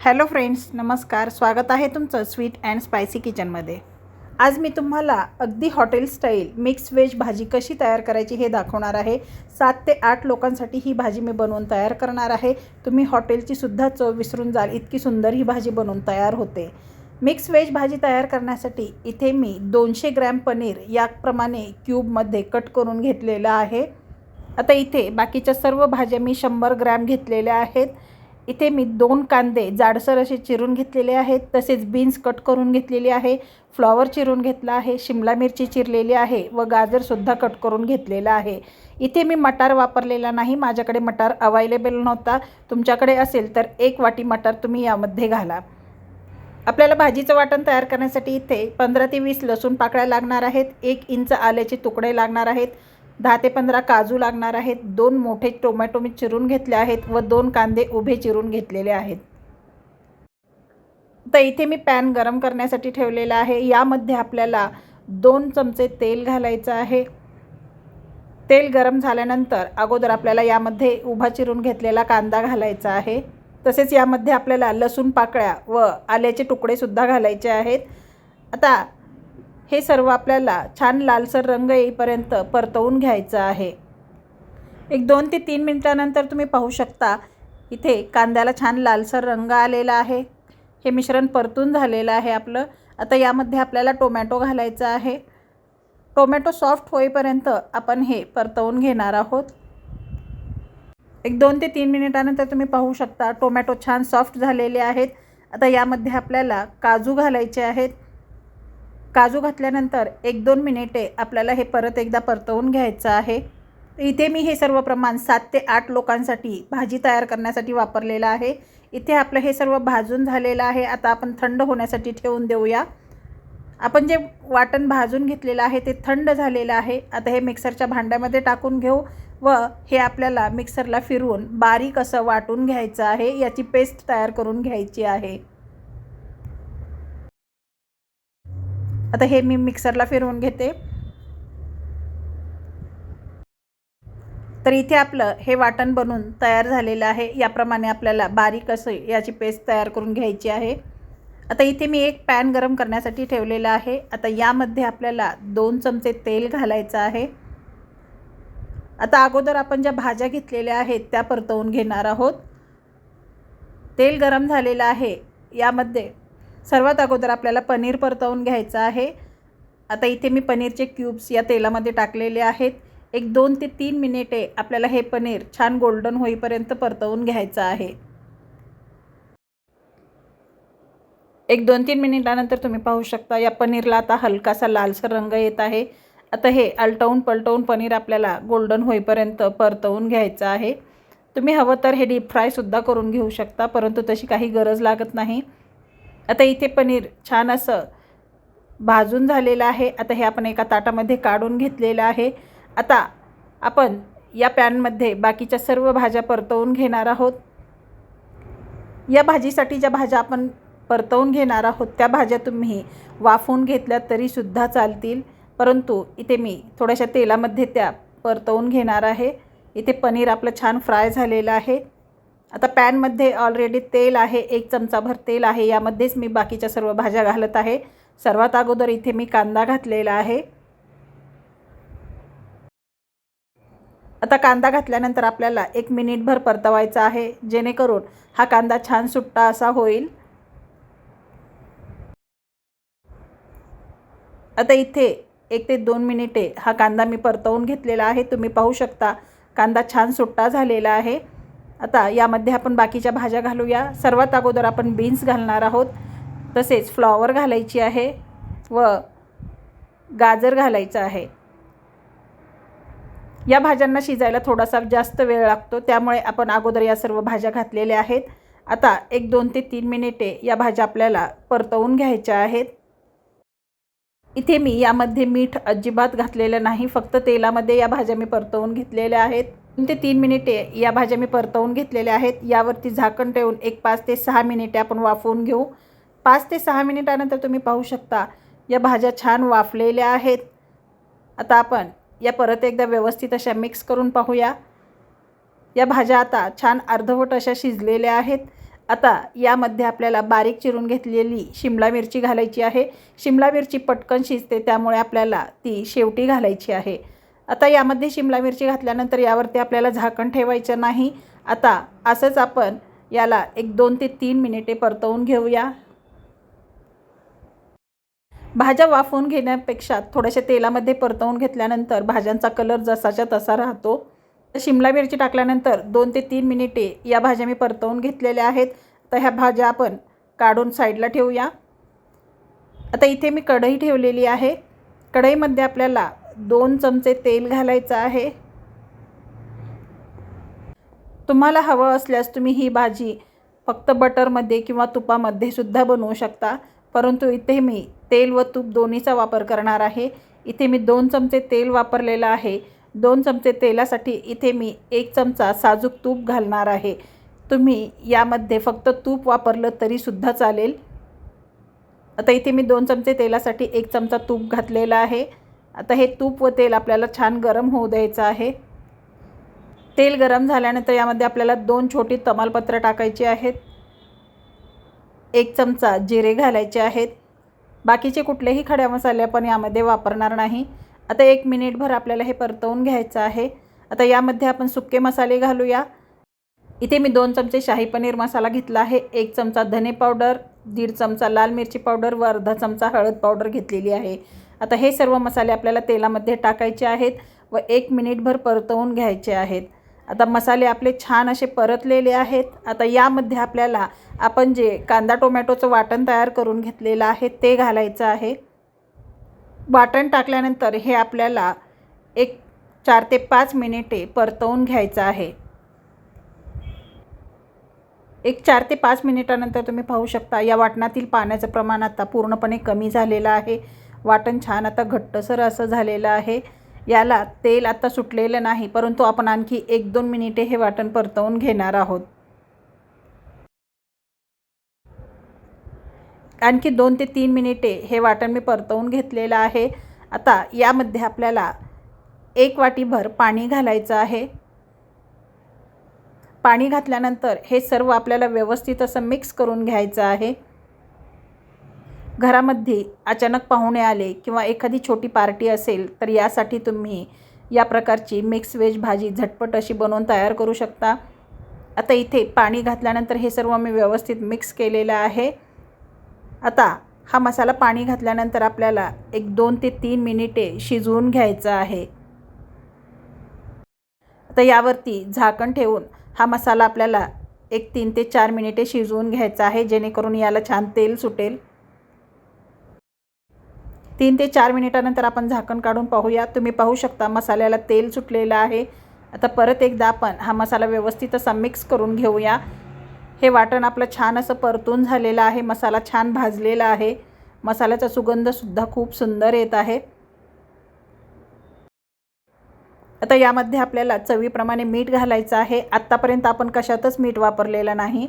Hello friends नमस्कार. स्वागत आहे तुमचं स्वीट अँड स्पायसी किचनमध्ये. आज मी तुम्हाला अगदी हॉटेल स्टाईल मिक्स व्हेज भाजी कशी तयार करायची हे दाखवणार आहे. सात ते आठ लोकांसाठी ही भाजी मी बनवून तयार करणार आहे. तुम्ही हॉटेलची सुद्धा चव विसरून जाल इतकी सुंदर ही भाजी बनवून तयार होते. मिक्स व्हेज भाजी तयार करण्यासाठी इथे मी दोनशे ग्रॅम पनीर याप्रमाणे क्यूबमध्ये कट करून घेतलेलं आहे. आता इथे बाकीच्या सर्व भाज्या मी शंभर ग्रॅम घेतलेल्या आहेत. इथे मी दोन कांदे जाडसर असे चिरून घेतलेले आहेत तसेच बीन्स कट करून घेतलेली आहे फ्लॉवर चिरून घेतला आहे शिमला मिरची चिरलेली आहे व गाजरसुद्धा कट करून घेतलेला आहे. इथे मी मटार वापरलेला नाही माझ्याकडे मटार अवायलेबल नव्हता. तुमच्याकडे असेल तर एक वाटी मटार तुम्ही यामध्ये घाला. आपल्याला भाजीचं वाटण तयार करण्यासाठी इथे पंधरा ते वीस लसूण पाकळ्या लागणार आहेत एक इंच आल्याचे तुकडे लागणार आहेत. दहा ते पंधरा काजू लागणार आहेत. दोन मोठे टोमॅटो मी चिरून घेतले आहेत व दोन कांदे उभे चिरून घेतलेले आहेत. तर इथे मी पॅन गरम करण्यासाठी ठेवलेला आहे. यामध्ये आपल्याला दोन चमचे तेल घालायचं आहे. तेल गरम झाल्यानंतर अगोदर आपल्याला यामध्ये उभा चिरून घेतलेला कांदा घालायचा आहे. तसेच यामध्ये आपल्याला लसूण पाकळ्या व आल्याचे तुकडेसुद्धा घालायचे आहेत. आता हे सर्व आपल्याला छान लालसर रंग येईपर्यंत परतवून घ्यायचं आहे. एक दोन ते तीन मिनटानंतर तुम्ही पाहू शकता इथे कांद्याला छान लालसर रंग आलेला आहे. हे मिश्रण परतून झालेलं आहे आपलं. आता यामध्ये आपल्याला टोमॅटो घालायचा आहे. टोमॅटो सॉफ्ट होईपर्यंत आपण हे परतवून घेणार आहोत. एक दोन ते तीन मिनिटानंतर तुम्ही पाहू शकता टोमॅटो छान सॉफ्ट झालेले आहेत. आता यामध्ये आपल्याला काजू घालायचे आहेत. काजू घातल्यानंतर एक दोन मिनिटे आपल्याला हे परत एकदा परतवून घ्यायचं आहे. इथे मी हे सर्व प्रमाण सात ते आठ लोकांसाठी भाजी तयार करण्यासाठी वापरलेलं आहे. इथे आपलं हे सर्व भाजून झालेलं आहे. आता आपण थंड होण्यासाठी ठेवून देऊया. आपण जे वाटण भाजून घेतलेलं आहे ते थंड झालेलं आहे. आता हे मिक्सरच्या भांड्यामध्ये टाकून घेऊ व हे आपल्याला मिक्सरला फिरवून बारीक असं वाटून घ्यायचं आहे. याची पेस्ट तयार करून घ्यायची आहे. आता हे मी मिक्सरला फिरवून घेते. तर इथे आपलं हे वाटण बनून तयार झालेलं आहे. याप्रमाणे आपल्याला बारीक असं याची पेस्ट तयार करून घ्यायची आहे. आता इथे मी एक पॅन गरम करण्यासाठी ठेवलेलं आहे. आता यामध्ये आपल्याला दोन चमचे तेल घालायचं आहे. आता अगोदर आपण ज्या भाज्या घेतलेल्या आहेत त्या परतवून घेणार आहोत. तेल गरम झालेलं आहे. यामध्ये सर्वात अगोदर आपल्याला पनीर परतवून घ्यायचं आहे. आता इथे मी पनीरचे क्यूब्स या तेलामध्ये टाकलेले आहेत. एक दोन ते तीन मिनिटे आपल्याला हे पनीर छान गोल्डन होईपर्यंत परतवून घ्यायचं आहे. एक दोन तीन मिनिटानंतर तुम्ही पाहू शकता या पनीरला आता हलकासा लालसर रंग येत आहे. आता हे आलटवून पलटवून पनीर आपल्याला गोल्डन होईपर्यंत परतवून घ्यायचं आहे. तुम्ही हवं तर हे डीप फ्रायसुद्धा करून घेऊ शकता परंतु तशी काही गरज लागत नाही. आता इथे पनीर छान असं भाजून झालेलं आहे. आता हे आपण एका ताटामध्ये काढून घेतलेलं आहे. आता आपण या पॅनमध्ये बाकीच्या सर्व भाज्या परतवून घेणार आहोत. या भाजीसाठी ज्या भाज्या आपण परतवून घेणार आहोत त्या भाज्या तुम्ही वाफवून घेतल्या तरीसुद्धा चालतील. परंतु इथे मी थोड्याशा तेलामध्ये त्या परतवून घेणार आहे. इथे पनीर आपलं छान फ्राय झालेलं आहे. आता पॅनमध्ये ऑलरेडी तेल आहे एक चमचाभर तेल आहे यामध्येच मी बाकीच्या सर्व भाज्या घालत आहे. सर्वात अगोदर इथे मी कांदा घातलेला आहे. आता कांदा घातल्यानंतर आपल्याला एक मिनिटभर परतवायचा आहे जेणेकरून हा कांदा छान सुट्टा असा होईल. आता इथे एक ते दोन मिनिटे हा कांदा मी परतवून घेतलेला आहे. तुम्ही पाहू शकता कांदा छान सुट्टा झालेला आहे. आता यामध्ये आपण बाकीच्या भाज्या घालूया. सर्वात अगोदर आपण बीन्स घालणार आहोत. तसेच फ्लॉवर घालायची आहे व गाजर घालायचं आहे. या भाज्यांना शिजायला थोडासा जास्त वेळ लागतो. त्यामुळे आपण अगोदर या सर्व भाज्या घातलेल्या आहेत. आता एक दोन ते तीन मिनिटे या भाज्या आपल्याला परतवून घ्यायच्या आहेत. इथे मी यामध्ये मीठ अजिबात घातलेलं नाही. फक्त तेलामध्ये या भाज्या मी परतवून घेतलेल्या आहेत. दोन ते तीन मिनिटे या भाज्या मी परतवून घेतलेल्या आहेत. यावरती झाकण ठेवून एक पाच ते सहा मिनिटे आपण वाफवून घेऊ. पाच ते सहा मिनिटानंतर तुम्ही पाहू शकता या भाज्या छान वाफलेल्या आहेत. आता आपण या परत एकदा व्यवस्थित अशा मिक्स करून पाहूया. या भाज्या आता छान अर्धवट अशा शिजलेल्या आहेत. आता यामध्ये आपल्याला बारीक चिरून घेतलेली शिमला मिरची घालायची आहे. शिमला मिरची पटकन शिजते त्यामुळे आपल्याला ती शेवटी घालायची आहे. आता यामध्ये शिमला मिरची घातल्यानंतर यावरती आपल्याला झाकण ठेवायचं नाही. आता असंच आपण याला एक दोन ते तीन मिनिटे परतवून घेऊया. भाज्या वाफवून घेण्यापेक्षा थोड्याशा तेलामध्ये परतवून घेतल्यानंतर भाज्यांचा कलर जसाच्या तसा राहतो. शिमला मिरची टाकल्यानंतर दोन ते तीन मिनिटे या भाज्या मी परतवून घेतलेल्या आहेत. तर ह्या भाज्या आपण काढून साईडला ठेवूया. आता इथे मी कढई ठेवलेली आहे. कढईमध्ये आपल्याला दोन चमचे तेल घालायचं आहे. तुम्हाला हवं असल्यास तुम्ही ही भाजी फक्त बटरमध्ये किंवा तुपामध्ये सुद्धा बनवू शकता. परंतु इथे मी तेल व तूप दोन्हीचा वापर करणार आहे. इथे मी दोन चमचे तेल वापरलेलं आहे. दोन चमचे तेलासाठी इथे मी एक चमचा साजूक तूप घालणार आहे. तुम्ही यामध्ये फक्त तूप वापरलं तरीसुद्धा चालेल. आता इथे मी दोन चमचे तेलासाठी एक चमचा तूप घातलेला आहे. आता हे तूप व तेल आपल्याला छान गरम होऊ द्यायचं आहे. तेल गरम झाल्यानंतर यामध्ये आपल्याला दोन छोटी तमालपत्र टाकायची आहेत. एक चमचा जिरे घालायचे आहेत. बाकीचे कुठलेही खड्या मसाले आपण यामध्ये वापरणार नाही. आता एक मिनिटभर आपल्याला हे परतवून घ्यायचं आहे. आता यामध्ये आपण सुके मसाले घालूया. इथे मी दोन चमचे शाही पनीर मसाला घेतला आहे. एक चमचा धने पावडर दीड चमचा लाल मिरची पावडर व अर्धा चमचा हळद पावडर घेतलेली आहे. आता हे सर्व मसाले आपल्याला तेलामध्ये टाकायचे आहेत व एक मिनिटभर परतवून घ्यायचे आहेत. आता मसाले आपले छान असे परतलेले आहेत. आता यामध्ये आपल्याला आपण जे कांदा टोमॅटोचं वाटण तयार करून घेतलेलं आहे ते घालायचं आहे. वाटण टाकल्यानंतर हे आपल्याला एक चार ते पाच मिनिटे परतवून घ्यायचं आहे. एक चार ते पाच मिनिटानंतर तुम्ही पाहू शकता या वाटणातील पाण्याचं प्रमाण आता पूर्णपणे कमी झालेलं आहे. वाटण छान आता घट्टसर असं झालेलं आहे. याला तेल आता सुटलेलं नाही परंतु आपण आणखी एक दोन मिनिटे हे वाटण परतवून घेणार आहोत. आणखी दोन ते तीन मिनिटे हे वाटण मी परतवून घेतलेलं आहे. आता यामध्ये आपल्याला एक वाटीभर पाणी घालायचं आहे. पाणी घातल्यानंतर हे सर्व आपल्याला व्यवस्थित असं मिक्स करून घ्यायचं आहे. घरामध्ये अचानक पाहुणे आले किंवा एखादी छोटी पार्टी असेल तर यासाठी तुम्ही या प्रकारची मिक्स व्हेज भाजी झटपट अशी बनवून तयार करू शकता. आता इथे पाणी घातल्यानंतर हे सर्व मी व्यवस्थित मिक्स केलेलं आहे. आता हा मसाला पाणी घातल्यानंतर आपल्याला एक दोन ते तीन मिनिटे शिजवून घ्यायचा आहे. आता यावरती झाकण ठेवून हा मसाला आपल्याला एक तीन ते चार मिनिटे शिजवून घ्यायचा आहे जेणेकरून याला छान तेल सुटेल. तीन ते चार मिनिटानंतर आपण झाकण काढून पाहूया. तुम्ही पाहू शकता मसाल्याला तेल सुटलेलं आहे. आता परत एकदा आपण हा मसाला व्यवस्थित असा मिक्स करून घेऊया. हे वाटण आपलं छान असं परतून झालेलं आहे. मसाला छान भाजलेला आहे. मसाल्याचा सुगंधसुद्धा खूप सुंदर येत आहे. आता यामध्ये आपल्याला चवीप्रमाणे मीठ घालायचं आहे. आत्तापर्यंत आपण कशातच मीठ वापरलेलं नाही.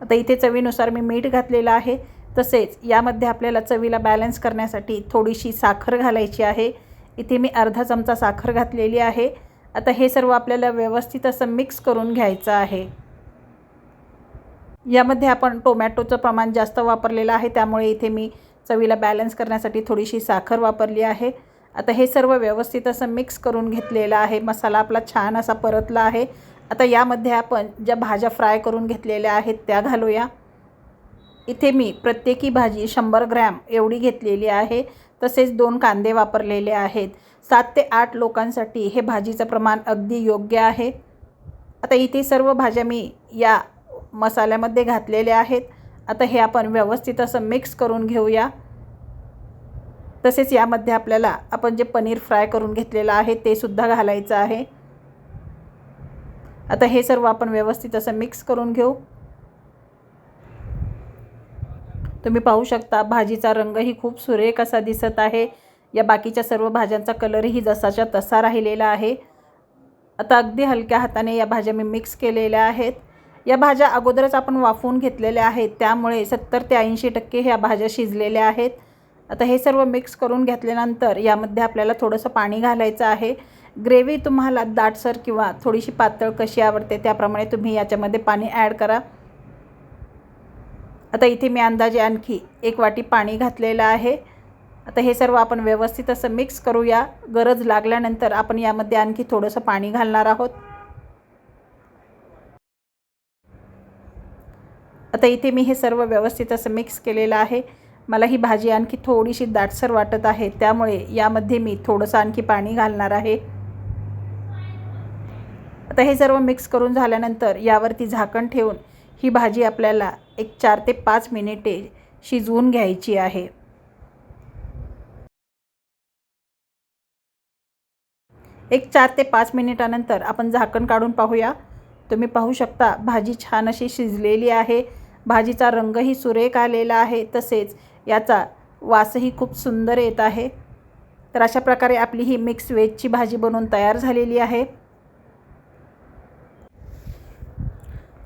आता इथे चवीनुसार मी मीठ घातलेलं आहे. तसेच यामध्ये आपल्याला चवीला बॅलन्स करण्यासाठी थोडीशी साखर घालायची आहे. इथे मी अर्धा चमचा साखर घातलेली आहे. आता हे सर्व आपल्याला व्यवस्थित असं मिक्स करून घ्यायचं आहे. यामध्ये आपण टोमॅटोचं प्रमाण जास्त वापरलेलं आहे. त्यामुळे इथे मी चवीला बॅलन्स करण्यासाठी थोडीशी साखर वापरली आहे. आता हे सर्व व्यवस्थित असं मिक्स करून घेतलेलं आहे. मसाला आपला छान असा परतला आहे. आता यामध्ये आपण ज्या भाज्या फ्राय करून घेतलेल्या आहेत त्या घालूया. इथे मी प्रत्येकी भाजी शंभर ग्रॅम एवढी घेतलेली आहे. तसेच दोन कांदे वापरलेले आहेत. सात ते आठ लोकांसाठी हे भाजीचं प्रमाण अगदी योग्य आहे. आता इथे सर्व भाज्या मी या मसाल्यामध्ये घातलेल्या आहेत. आता हे आपण व्यवस्थित असं मिक्स करून घेऊया. तसेच यामध्ये आपल्याला आपण जे पनीर फ्राय करून घेतलेलं आहे ते सुद्धा घालायचं आहे. आता हे सर्व आपण व्यवस्थित असं मिक्स करून घेऊ. तुम्ही पाहू शकता भाजीचा रंगही खूप सुरेख असा दिसत आहे. या बाकीच्या सर्व भाज्यांचा कलरही जसाच्या तसा राहिलेला आहे. आता अगदी हलक्या हाताने या भाज्या मी मिक्स केलेल्या आहेत. या भाज्या अगोदरच आपण वाफवून घेतलेल्या आहेत त्यामुळे सत्तर ते ऐंशी टक्के ह्या भाज्या शिजलेल्या आहेत. आता हे सर्व मिक्स करून घेतल्यानंतर यामध्ये आपल्याला थोडंसं पाणी घालायचं आहे. ग्रेव्ही तुम्हाला दाटसर किंवा थोडीशी पातळ कशी आवडते त्याप्रमाणे तुम्ही याच्यामध्ये पाणी ॲड करा. आता इथे मी अंदाजे आणखी एक वाटी पाणी घातलेलं आहे. आता हे सर्व आपण व्यवस्थित असं मिक्स करूया. गरज लागल्यानंतर आपण यामध्ये आणखी थोडंसं पाणी घालणार आहोत. आता इथे मी हे सर्व व्यवस्थित असं मिक्स केलेलं आहे. मला ही भाजी आणखी थोडीशी दाटसर वाटत आहे त्यामुळे यामध्ये मी थोडंसं आणखी पाणी घालणार आहे. आता हे सर्व मिक्स करून झाल्यानंतर यावरती झाकण ठेवून ही भाजी आपल्याला एक चार ते पाच मिनिटे शिजवून घ्यायची आहे. एक चार ते पाच मिनिटानंतर आपण झाकण काढून पाहूया. तुम्ही पाहू शकता भाजी छान अशी शिजलेली आहे. भाजीचा रंगही सुरेख आलेला आहे. तसेच याचा वासही खूप सुंदर येत आहे. तर अशा प्रकारे आपली ही मिक्स व्हेजची भाजी बनवून तयार झालेली आहे.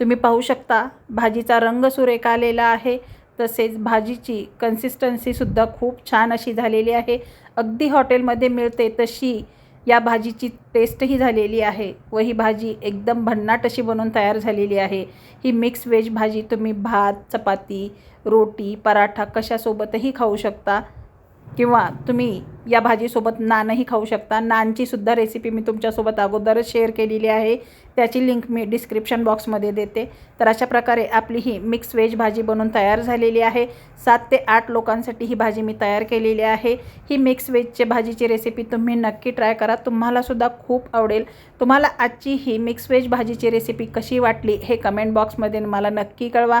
तुम्ही पाहू शकता भाजीचा रंग सुरेख आलेला आहे. तसेच भाजीची कन्सिस्टन्सीसुद्धा खूप छान अशी झालेली आहे. अगदी हॉटेलमध्ये मिळते तशी या भाजीची टेस्टही झालेली आहे व ही भाजी एकदम भन्नाट अशी बनवून तयार झालेली आहे. ही मिक्स व्हेज भाजी तुम्ही भात चपाती रोटी पराठा कशासोबतही खाऊ शकता. किंवा तुम्ही या भाजीसोबत नानही खाऊ शकता. नानची सुद्धा रेसिपी मी तुमच्यासोबत अगोदरच शेअर केलेली आहे. त्याची लिंक मी डिस्क्रिप्शन बॉक्समध्ये देते. तर अशा प्रकारे आपली ही मिक्स व्हेज भाजी बनवून तयार झालेली आहे. सात ते आठ लोकांसाठी ही भाजी मी तयार केलेली आहे. ही मिक्स व्हेजची भाजीची रेसिपी तुम्ही नक्की ट्राय करा. तुम्हालासुद्धा खूप आवडेल. तुम्हाला आजची ही मिक्स व्हेज भाजीची रेसिपी कशी वाटली हे कमेंट बॉक्समध्ये मला नक्की कळवा.